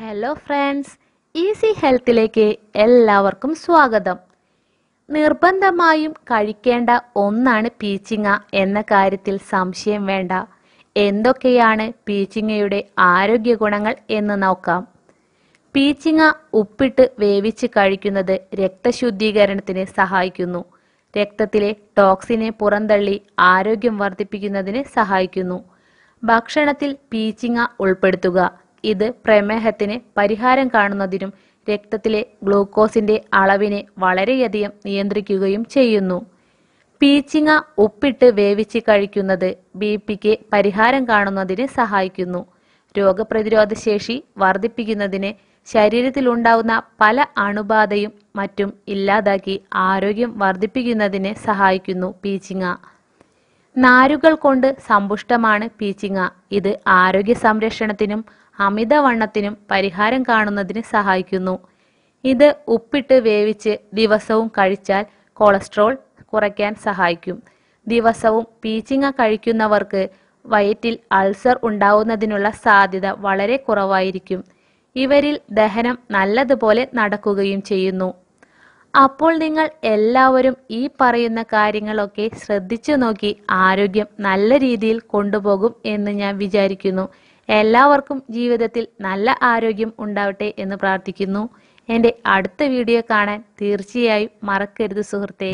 Hello friends easy ഹെൽത്തിലേക്ക് എല്ലാവർക്കും സ്വാഗതം. നിർബന്ധമായും കഴിക്കേണ്ട ഒന്നാണ് പീച്ചിങ്ങ എന്ന കാര്യത്തിൽ സംശയം വേണ്ട. എന്തൊക്കെയാണ് പീച്ചിങ്ങയുടെ ആരോഗ്യ ഗുണങ്ങൾ എന്ന് നോക്കാം. പീച്ചിങ്ങ ഉപ്പിട്ട് വേവിച്ച് കഴിക്കുന്നത് രക്തശുദ്ധീകരണത്തിന് സഹായിക്കുന്നു. രക്തത്തിലെ ടോക്സിനെ പുറന്തള്ളി ആരോഗ്യം വർദ്ധിപ്പിക്കുന്നതിന് സഹായിക്കുന്നു. ഭക്ഷണത്തിൽ പീച്ചിങ്ങ ഉൾപ്പെടുത്തുക. ഇത് പ്രമേഹത്തിന് പരിഹാരം കാണുന്നതിനും രക്തത്തിലെ ഗ്ലൂക്കോസിന്റെ അളവിനെ വളരെയധികം നിയന്ത്രിക്കുകയും ചെയ്യുന്നു. പീച്ചിങ്ങ ഉപ്പിട്ട് വേവിച്ച് കഴിക്കുന്നത് ബി പിക്ക് പരിഹാരം കാണുന്നതിന് സഹായിക്കുന്നു. രോഗപ്രതിരോധ ശേഷി വർദ്ധിപ്പിക്കുന്നതിന് ശരീരത്തിലുണ്ടാവുന്ന പല അണുബാധയും മറ്റും ഇല്ലാതാക്കി ആരോഗ്യം വർദ്ധിപ്പിക്കുന്നതിന് സഹായിക്കുന്നു പീച്ചിങ്ങ നാരുകൾ കൊണ്ട് സമ്പുഷ്ടമാണ് പീച്ചിങ്ങ ഇത് ആരോഗ്യ സംരക്ഷണത്തിനും അമിതവണ്ണത്തിനും പരിഹാരം കാണുന്നതിന് സഹായിക്കുന്നു. ഇത് ഉപ്പിട്ട് വേവിച്ച് ദിവസവും കഴിച്ചാൽ കൊളസ്ട്രോൾ കുറയ്ക്കാൻ സഹായിക്കും. ദിവസവും പീച്ചിങ്ങ കഴിക്കുന്നവർക്ക് വയറ്റിൽ അൾസർ ഉണ്ടാവുന്നതിനുള്ള സാധ്യത വളരെ കുറവായിരിക്കും. ഇവരിൽ ദഹനം നല്ലതുപോലെ നടക്കുകയും ചെയ്യുന്നു. അപ്പോൾ നിങ്ങൾ എല്ലാവരും ഈ പറയുന്ന കാര്യങ്ങളൊക്കെ ശ്രദ്ധിച്ചു നോക്കി ആരോഗ്യം നല്ല രീതിയിൽ കൊണ്ടുപോകും എന്ന് ഞാൻ വിചാരിക്കുന്നു. എല്ലാവർക്കും ജീവിതത്തിൽ നല്ല ആരോഗ്യം ഉണ്ടാവട്ടെ എന്ന് പ്രാർത്ഥിക്കുന്നു. എന്റെ അടുത്ത വീഡിയോ കാണാൻ തീർച്ചയായും മറക്കരുത് സുഹൃത്തേ.